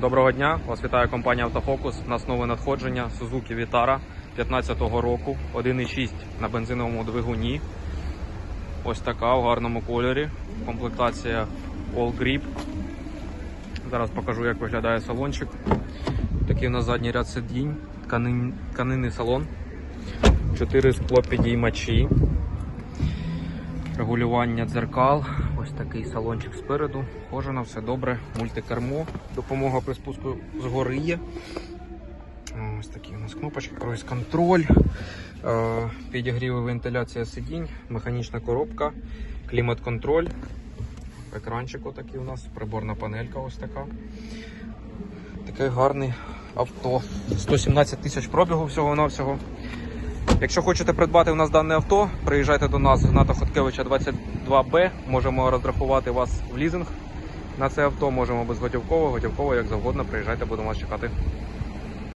Доброго дня! Вас вітає компанія Автофокус. У нас нове надходження Suzuki Vitara 15-го року, 1.6 на бензиновому двигуні. Ось така в гарному кольорі. Комплектація All Grip. Зараз покажу, як виглядає салончик. Такий у нас задній ряд сидінь, тканин, тканинний салон, 4 склопідіймачі, регулювання дзеркал, ось такий салончик спереду, кожана, все добре, мультикермо, допомога при спуску згори є. Ось такі у нас кнопочки, круїз контроль, е, підігрів і вентиляція сидінь, механічна коробка, клімат-контроль, екранчик отакий у нас, приборна панелька ось така. Таке гарне авто. 117 тисяч пробігу всього-навсього. Якщо хочете придбати у нас дане авто, приїжджайте до нас Гната Хоткевича 22Б. Можемо розрахувати вас в лізинг на це авто. Можемо безготівково, готівково, як завгодно. Приїжджайте, будемо вас чекати.